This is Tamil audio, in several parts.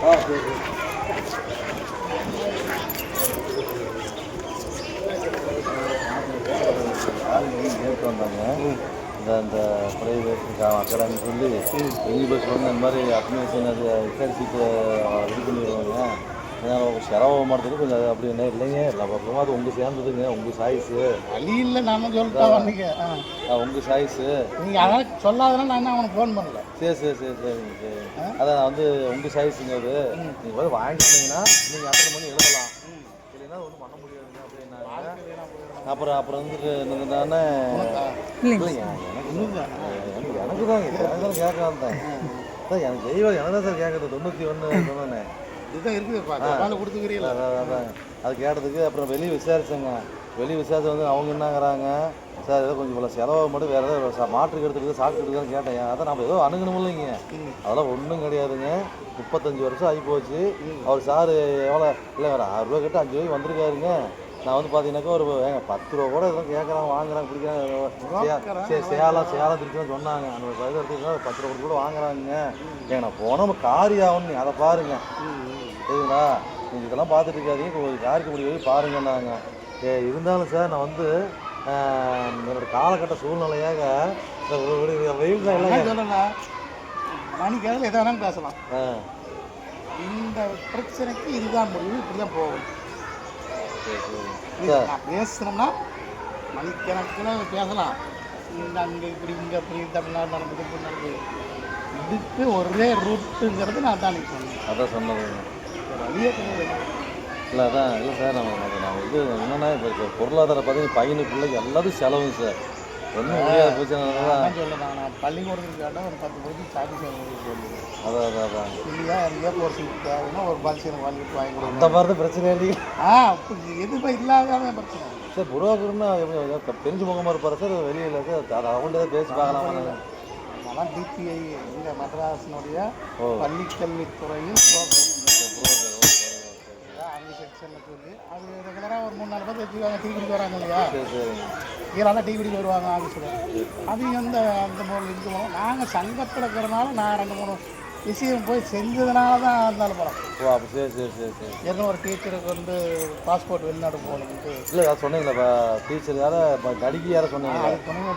ஆ வந்தாங்க இந்த இந்த பிரைவேட் அகாடமி சொல்லி எங்கி பஸ் வந்து இந்த மாதிரி அட்மிஷன் அது ரிட்டர்ன் இது பண்ணிடுவாங்க செலவு மாட்டதுக்கு கொஞ்சம் அது அப்படி என்ன இல்லைங்க. அப்புறமா அது உங்கள் சேர்ந்ததுங்க. உங்கள் சாய்ஸு வழி இல்லை நானும் சொல்லிட்டேன் வந்தீங்க உங்கள் சாய்ஸு நீங்கள் சொல்லாதனால நான் அவனுக்கு ஃபோன் பண்ணல. சரி சரி சரி சரிங்க சரி. அதான் நான் வந்து உங்கள் சாய்ஸுங்க அது. நீங்கள் வந்து வாங்கிட்டீங்கன்னா நீங்கள் அத்தனை மணி எழுதலாம். இல்லைன்னா ஒன்றும் பண்ண முடியாதுங்க அப்படின்னாங்க. அப்புறம் அப்புறம் வந்துட்டு என்னதுன்னா இல்லைங்க. எனக்கு எனக்கு எனக்கு தான்? எனக்கு தான் கேட்கலாம் தான். அதான் எனக்கு தெய்வம் எனக்கு தான் சார் கேட்குறது. தொண்ணூற்றி ஒன்று சொன்னேன். இதுதான் இருக்குதுப்பா ஜப்பானில் கொடுத்துக்கிறீங்களா? அதான் அதான் அது கேட்டதுக்கு அப்புறம் வெளியே விசாரிச்சேங்க. வெளியே விசாரிச்சு வந்து அவங்க என்னங்கிறாங்க. சார் ஏதோ கொஞ்சம் இவ்வளோ செலவு மட்டும் வேறு ஏதோ சா- மாற்றுக்கு எடுத்துருக்கு சாப்பிட்டு எடுத்துருக்கான்னு கேட்டேன். அதான் நம்ம ஏதோ அணுகணும் இல்லைங்க. அதெல்லாம் ஒன்றும் கிடையாதுங்க. முப்பத்தஞ்சு வருஷம் ஆகி போச்சு. அவர் சார் எவ்வளோ இல்லை வேறு ஆறு ரூபா கிட்ட அஞ்சு ரூபாய்க்கு வந்திருக்காருங்க. நான் வந்து பார்த்தீங்கன்னாக்கா ஒரு ஏங்க பத்து ரூபா கூட எதுவும் கேட்குறாங்க வாங்குறாங்க பிடிக்கிறாங்க சே சேலம் சேலம் திருச்சி தான் சொன்னாங்க. அந்த பத்து ரூபா கூட வாங்குறாங்க. ஏங்க நான் போனால் நம்ம காரி ஆகணும் நீ அதை பாருங்க. சரிங்களா நீங்கள் இதெல்லாம் பார்த்துட்டு இருக்காதீங்க யாருக்கு முடியும் பாருங்கன்னாங்க. ஏ இருந்தாலும் சார் நான் வந்து ஆஹ், என்னோட காலகட்ட சூழ்நிலையாக வெயில் தான் மணிக்கணக்கில் எதை வேணாலும் பேசலாம். இந்த பிரச்சனைக்கு இதுதான் முடிவு. இப்படி தான் போகும் பேசுனோம்னா மணிக்கணக்கில் பேசலாம். இந்த அங்கே இப்படி இங்கே அப்படி தமிழ்நாடு நடந்தது இப்படி நடந்தது இதுக்கு ஒரே ரூட்டுங்கிறது நான் தான் சொன்னேன். அதான் கிடையாது இல்லை அதான் இல்லை சார் நம்ம நம்ம இது என்னென்னா இப்போ இப்போ பொருளாதார பார்த்தீங்கன்னா பையனு பிள்ளைக்கு எல்லாத்தையும் செலவுங்க சார் ஒன்றும் முடியாத பிரச்சனை தான் நான் நான் பள்ளிக்கூடத்துக்கு கேட்டால் ஒரு பத்து சாதி சேவை சொல்லுவேன். அதான் அதான் அதான். இல்லையா எங்கேயோ ஒரு சீட் தேவைன்னா ஒரு பஸ் எனக்கு வாங்கி வாங்கி கொடுங்க. அந்த மாதிரி தான் பிரச்சனை இல்லைங்க ஆ எதுவுமே இல்லாத பிரச்சனை. சார் புரோக்கர்னா தெரிஞ்ச முகமாக இருப்பார் சார் வெளியில் சார் அது அவங்கள்ட்ட தான் பேசி பார்க்கலாமா? அதெல்லாம் டிபிஐ இந்த மெட்ராஸினுடைய ஓ. பள்ளிக்கல்வித்துறையின் அவங்க செக்ஷனில் சொல்லி அது ரெகுலராக ஒரு மூணு நாலு பேர் வச்சுருக்காங்க டீ குடிக்க வராங்க இல்லையா? கீழே டீ குடிக்க வருவாங்க ஆஃபீஸில் அவங்க வந்து அந்த மூணு நாங்கள் சங்கத்தில் இருக்கிறனால நான் ரெண்டு மூணு விஷயம் போய் செஞ்சதுனால தான் இருந்தாலும் போகிறோம் ஓ அப்போ சரி சரி சரி சரி. ஏற்கனவே ஒரு டீச்சருக்கு வந்து பாஸ்போர்ட் வெளிநாடு போகணுன்ட்டு இல்லை யார் சொன்னீங்களா? டீச்சர் யாரை நடிகை யாரை சொன்னீங்களா? அது சொன்னீங்க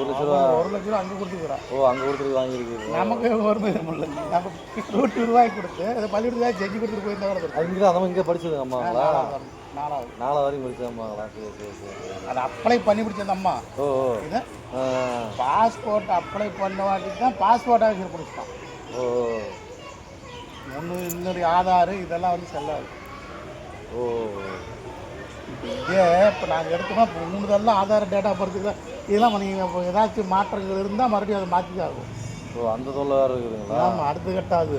ஒரு லட்ச ரூபா. ஒரு லட்சம் ரூபா அங்கே கொடுத்துக்கிறோம் ஓ அங்கே கொடுத்துட்டு வாங்கியிருக்கீங்க. நமக்கு ஒரு முடியல நம்ம நூற்றி ரூபாய் கொடுத்து அதை பள்ளிக்கூடத்தில் செஞ்சு கொடுத்துட்டு போயிருந்தா கூட அது இங்கே தான் இங்கே படிச்சது அம்மாங்களா நாலாவது நாலாவது. நாலு வரைக்கும் படிச்ச அம்மாங்களா சரி சரி சரி அதை அப்ளை பண்ணி பிடிச்ச அம்மா. ஓ பாஸ்போர்ட் அப்ளை பண்ண வாட்டிக்கு தான் பாஸ்போர்ட் ஆஃபீஸர் பிடிச்சிட்டான். ஓ. ஒன்று இன்னொரு ஆதார் இதெல்லாம் வந்து செல்லாது. ஓ. இப்போ இதே இப்போ நாங்கள் எடுத்தோம்னா இப்போ உங்களுதெல்லாம் ஆதார் டேட்டா பர்த்துக்கு இதெல்லாம் நீங்கள் இப்போ ஏதாச்சும் மாற்றங்கள் இருந்தால் மறுபடியும் அதை மாற்றி தான் ஆகும். ஓ அந்த வேறு இருக்குதுங்களா? ஆமாம் அடுத்த கட்டாது.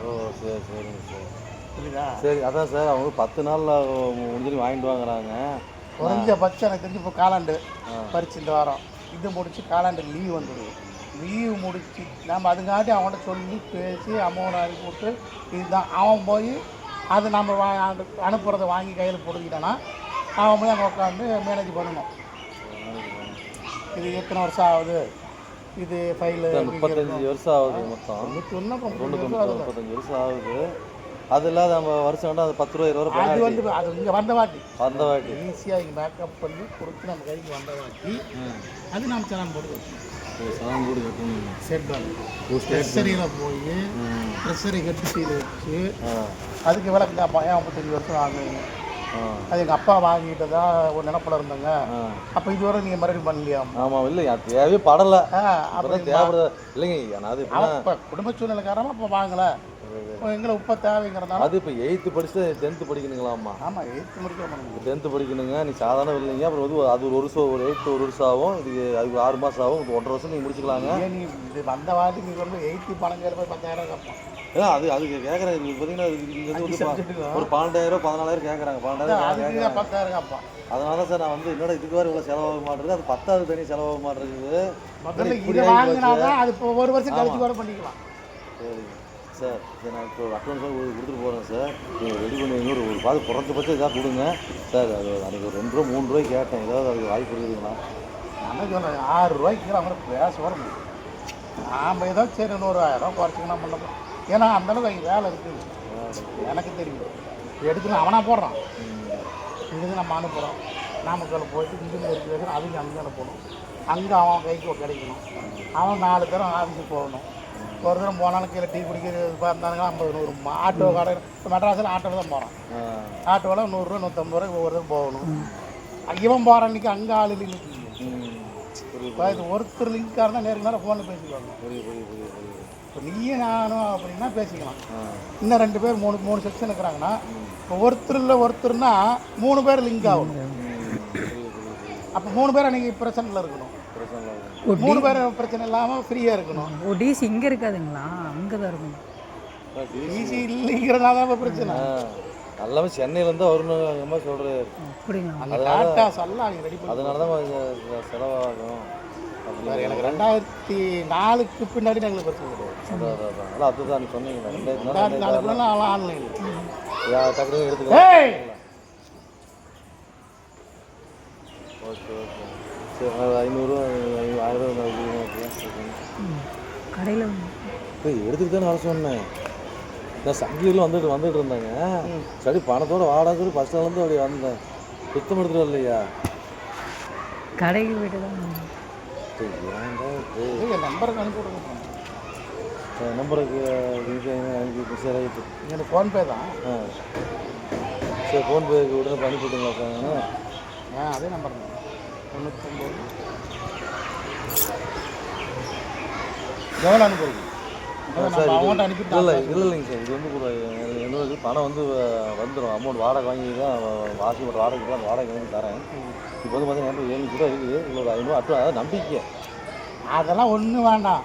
ஓ சரி சரிங்க சரி. புரியுதா? சரி அதான் சார் அவங்க பத்து நாளில் முடிஞ்சு வாங்கிட்டு வாங்குறாங்க. குறைஞ்சபட்சம் எனக்கு தெரிஞ்சு இப்போ காலாண்டு. பறிச்சு இந்த வாரம். இது முடிச்சு காலாண்டு லீவ் வந்துடுது. லீவ் முடிச்சு நம்ம அதுங்காட்டி அவன்கிட்ட சொல்லி பேசி அமௌண்ட் அனுப்பி விட்டு இதுதான். அவன் போய் அது நம்ம வா அனு- அனுப்புறத வாங்கி கையில் போட்டுக்கிட்டானா அவன் போய் அங்கே உட்காந்து மேனேஜ் பண்ணணும். இது எத்தனை வருஷம் ஆகுது? இது ஃபைலு முப்பத்தஞ்சு வருஷம் ஆகுது மொத்தம். முப்பத்தஞ்சு வருஷம் ஆகுது. அது இல்லாத நம்ம வருஷம் வேண்டாம் அது பத்து ரூபா இருபது ரூபா அது. வந்து அது இங்கே வந்த வாட்டி. அந்த வாட்டி. ஈஸியாக இங்கே பேக்கப் பண்ணி கொடுத்து நம்ம கைக்கு வந்த வாட்டி அது நம்ம செலான் போட்டு சாங் கூட கட்டணும் செட் பண்ணு ட்ரெஸ்ஸரியில் போய். ட்ரெஸ்ஸரி கட்டி சீல் வச்சு அதுக்கு விலை இந்த பையன் ஐம்பத்தஞ்சு வருஷம் ஆகுது? அது எங்கள் அப்பா வாங்கிட்டு தான் ஒரு நினப்பில் இருந்தாங்க அப்போ இதுவரை நீங்கள் மறுபடியும் பண்ணலையா ஆமாம் இல்லை தேவையே படலை. ஆ அப்போ அப்பதான் தேவைப்படுது. இல்லைங்க நான் அது குடும்ப சூழ்நிலை காரணமாக இப்போ வாங்கலை. எங்களை உப்ப தேவைங்கிறதுனால? அது இப்போ எயித்து படிச்சு டென்த்து படிக்கணுங்களாம்மா. ஆமாம் எயித்து முடிக்க டென்த்து படிக்கணுங்க. நீ சாதாரண இல்லைங்க. அப்புறம் வந்து அது ஒரு வருஷம் ஒரு எயித்து ஒரு வருஷம் ஆகும். இதுக்கு அதுக்கு ஆறு மாதம் ஆகும். ஒன்றரை வருஷம் நீங்கள் முடிச்சுக்கலாங்க. நீ இது வந்த வாட்டி நீ வந்து எயித்து பணம் கேட்ப பத்தாயிரம் கேட்பான். ஏன்னா அது அதுக்கு கேட்குறேன் இது பார்த்தீங்கன்னா இங்கே வந்து ஒரு பன்னெண்டாயிரம் பதினாலாயிரம் கேட்குறாங்க பன்னெண்டாயிரம் பத்தாயிரம் கேட்பான். அதனால தான் சார் நான் வந்து என்னடா இதுக்கு வேறு இவ்வளோ செலவாக மாட்டேங்குது? அது பத்தாவது தனி செலவாக மாட்டேங்குது. அது ஒரு வருஷம் கழிச்சு கூட பண்ணிக்கலாம். சரி சார். சார் நான் இப்போ அட்வான்ஸ் கொடுத்துட்டு போகிறேன் சார். நீங்கள் ரெடி பண்ணி இன்னொரு ஒரு பாதி குறைஞ்சபட்சம் இதாக கொடுங்க. சார் அது அன்றைக்கி ஒரு ரெண்டு ரூபா மூணு ரூபாய்க்கு கேட்டேன். ஏதாவது அதுக்கு வாய்ப்பு இருக்குதுங்களா? நான் சொல்கிறேன் ஆறு ரூபாய்க்கு கீழே அவங்க பேச வர முடியும் நாம் ஏதோ சரி இன்னொரு ஆயிரம் குறைச்சிக்கலாம் பண்ணலாம் பண்ண ஏன்னா அந்தளவுக்கு அங்கே வேலை இருக்குது. எனக்கு தெரியும். எடுத்துன்னு அவனாக போடுறான். இங்கேருந்து நம்ம அனுப்புகிறோம் நாமக்கல் போயிட்டு இங்கேருந்து எடுத்து வைக்கணும் அதுக்கு அங்கே அனுப்பணும் அங்கே அவன் கைக்கு கிடைக்கணும். அவன் நாலு பேரும் ஆஃபீஸுக்கு போகணும். ஒரு தரம் போனாலும் கீழே டீ குடிக்கிறது பார்த்தானுங்க ஐம்பது நூறு ஆட்டோ கடை மெட்ராஸில் ஆட்டோவில் தான் போகிறான் ஆ ஆட்டோவில் நூறுரூவா நூற்றம்பது ரூபாய் ஒவ்வொரு தரம் போகணும் இவன் போகிற அன்றைக்கி அங்கே ஆள் இப்போ இது ஒருத்தர் லிங்காக இருந்தால் நேருக்கு நேரம் ஃபோனில் பேசிக்குவாங்க புரியுது இப்போ நீயும் நானும் அப்படின்னா பேசிக்கலாம் இன்னும் ரெண்டு பேர் மூணு மூணு செக்ஷன் இருக்கிறாங்கன்னா இப்போ ஒருத்தர் இல்லை ஒருத்தர்னா மூணு பேர் லிங்க் ஆகணும் அப்போ மூணு பேர் அன்றைக்கி பிரச்சனையில் இருக்கணும் இல்லை மூணு பேர் பிரச்சனை இல்லாமல் ஃப்ரீயாக இருக்கணும். ஓ டிசி இங்கே இருக்காதுங்களா? அங்கே தான் இருக்கும் சார், டி- ஈஸி இல்லைங்கிறதுனால தான் பிரச்சனை. எல்லாமே சென்னையிலேருந்து வரணும் மாதிரி சொல்கிறாரு அப்படிங்களா? அந்த டாட்டா எல்லாம் நீங்கள் ரெடி அதனால தான் செலவாகும். எனக்கு ரெண்டாயிரத்தி நாலுக்கு பின்னாடி எங்களுக்கு பிரச்சனை கிடையாது அதுதான் நீ சொன்னீங்களா ரெண்டாயிரத்தி நாலு ரெண்டாயிரத்தி நாலுக்குள்ள ஆன்லைன் டக்குனு எடுத்துக்கலாம் ஓகே ஓகே. சரி ஐநூறுரூவா கடையில் இப்போ எடுத்துக்கிட்டு தானே வர சொன்னேன். நான் சங்கியில் வந்துட்டு வந்துட்டு இருந்தாங்க. சரி பணத்தோட வாடகை சொல்லி ஃபஸ்ட் நாள்லேருந்து அப்படி வந்தேன். சுத்தம் எடுத்துட்டு வரலையா? கடைக்கு போய்ட்டு தான் நம்பருக்கு அனுப்பி விடுங்க. என் நம்பருக்கு அனுப்பி சரி ரைட்டு எனக்கு ஃபோன்பே தான். ஆ. சரி ஃபோன்பேக்கு உடனே அனுப்பிவிட்டுங்களா சார் ஆ அதே நம்பர் தான். தொண்ணூத்தொம்பது. எவ்வளோ அனுப்புறது? சார் இல்லை இல்லைங்க சார். இது வந்து கூட என்னது பணம் வந்து வந்துடும் அமௌண்ட் வாடகை வாங்கி தான் வாசி ஒரு வாடகைக்கு அந்த வாடகை வாங்கி தரேன். இப்போ வந்து பார்த்தீங்கன்னா ஏழு ரூபா இருக்குது. இது ஒரு ஐநூறு அட்டு அதாவது நம்பிக்கை. அதெல்லாம் ஒன்றும் வேண்டாம்.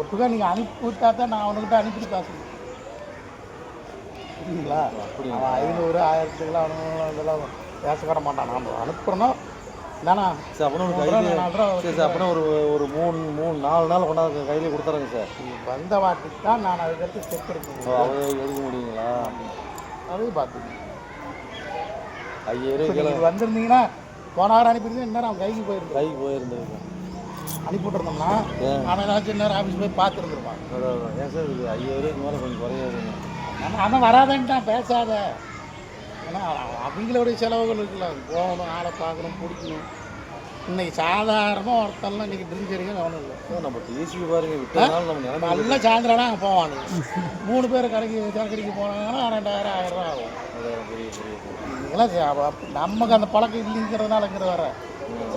ஒட்டுக்கா நீங்கள் அனுப்பி விட்டா தான் நான் அவனுக்கிட்ட அனுப்பிட்டு பேசணும் புரியுங்களா அப்படியா? அவன் ஐநூறு ஆயிரத்துக்குலாம் அவனும் இதெல்லாம் பேசக்கூட மாட்டான். நாம் அனுப்புகிறோன்னா தானே சார் அப்படின்னா ஒரு கையில் சரி சார் அப்படின்னா ஒரு ஒரு மூணு மூணு நாலு நாள் கொண்டாந்து கையிலே கொடுத்துறேங்க சார். வந்த வாட்டிக்கு தான் நான் அதுக்கடுத்து செக் எடுக்கணும். எடுக்க முடியுங்களா? அதையும் பார்த்துக்கணும் ஐயாயிரம் கிலோ வந்திருந்தீங்கன்னா போன வாரம் அனுப்பியிருந்தேன் இந்நேரம் அவன் கைக்கு போயிருந்தேன் கைக்கு போயிருந்தேங்க அனுப்பி விட்டுருந்தோம்னா? அவன் ஏதாச்சும் நேரம் ஆஃபீஸ் போய் பார்த்துருந்துருப்பான். ஏன் சார் இது ஐயாயிரம் மேலே கொஞ்சம் குறையாதுங்க. நம்ம அவன் வராதன்ட்டான் பேசாத. ஏன்னா அவங்களுடைய செலவுகள் இருக்குல்ல. போகணும் ஆளை பார்க்கணும் பிடிக்கணும். இன்னைக்கு சாதாரணமாக ஒருத்தன்லாம் இன்னைக்கு ட்ரிங்க் அடிக்க அவனும் இல்லை நம்ம டிசி பாருங்க நிலைமை நல்ல சாயந்தரம் அங்கே போவானுங்க மூணு பேர் கடைக்கு சரக்கடிக்கு போனாங்கன்னா ரெண்டாயிரம் ஆயிரம் ரூபா ஆகும். இதெல்லாம் நமக்கு அந்த பழக்கம் இல்லைங்கிறதுனாலங்கிற வர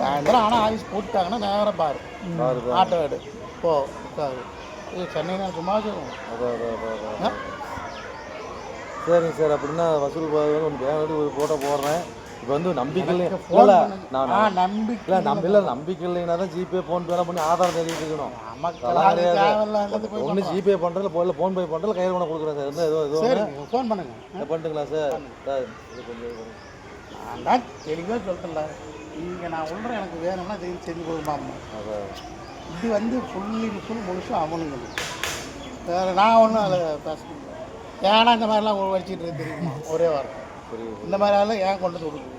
சாயந்தரம் ஆனால் ஆஃபீஸ் போட்டாங்கன்னா நேரம் பாரு. ஆட்டோ எடு. போ சென்னைனா சும்மா சொல்லுவோம் அதான் அதான் அதான் அதான் சரிங்க சார் அப்படின்னா வசூல் ஒன்று பேங்க் ஒரு ஃபோட்டோ போடுறேன். இப்போ வந்து நம்பிக்கை இல்லை நான் நம்பிக்கை இல்லை நம்ப இல்லை நம்பிக்கை இல்லைன்னா தான் ஜிபே ஃபோன் பேலாம் பண்ணி ஆதாரம் தெரிவிட்டு இருக்கணும். ஒன்று ஜிபே பண்ணுறதுல போயில ஃபோன் பே பண்ணுறதுல கையில் கொண்டு கொடுக்குறேன் சார். இருந்தால் ஏதோ ஏதோ சரி நீங்கள் ஃபோன் பண்ணுங்க. ஒன்று பண்ணிட்டுங்களா சார்? சார் இது கொஞ்சம். நான் தான் தெளிவாக சொல்லிட்டேன்ல நீங்கள் நான் உள்ள எனக்கு வேணும்னா செஞ்சு செஞ்சு கொடுப்பாம்மா இது வந்து ஃபுல்லி ஃபுல் முழுசும் அவனுங்க வேறு நான் ஒன்றும் அதில் பேச முடியல ஏன்னா இந்த மாதிரிலாம் வச்சுட்டு இருக்கு தெரியுமா? ஒரே வாரம். புரியுது இந்த மாதிரிலாம் ஏன் கொண்டு வந்து கொடுக்குது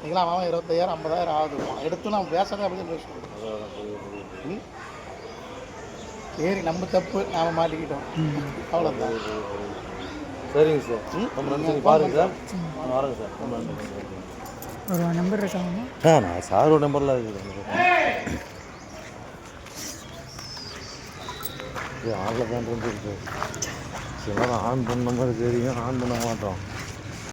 நீங்களாம் அவன் இருபத்தையாயிரம் ஐம்பதாயிரம் ஆகுதுவான் எடுத்து நான் பேசுறேன் அப்படின்னு பேசுவோம் அதான் அதான் புரியுது புரியுது ம். சரி நம்ம தப்பு நாம் மாட்டிக்கிட்டோம். அவ்வளோதான். சரிங்க சார். ரொம்ப நன்றி. நீங்கள் பாருங்க சார். நான் வரேங்க சார். ரொம்ப நன்றி. ஒரு நம்பர் இருக்காங்க ஆ நான் சாரோட நம்பரில் இருக்குது இது ஆனில் தான் இருந்துருக்கு சில ஆன் பண்ண மாதிரி தெரியும் ஆன் பண்ண மாட்டோம்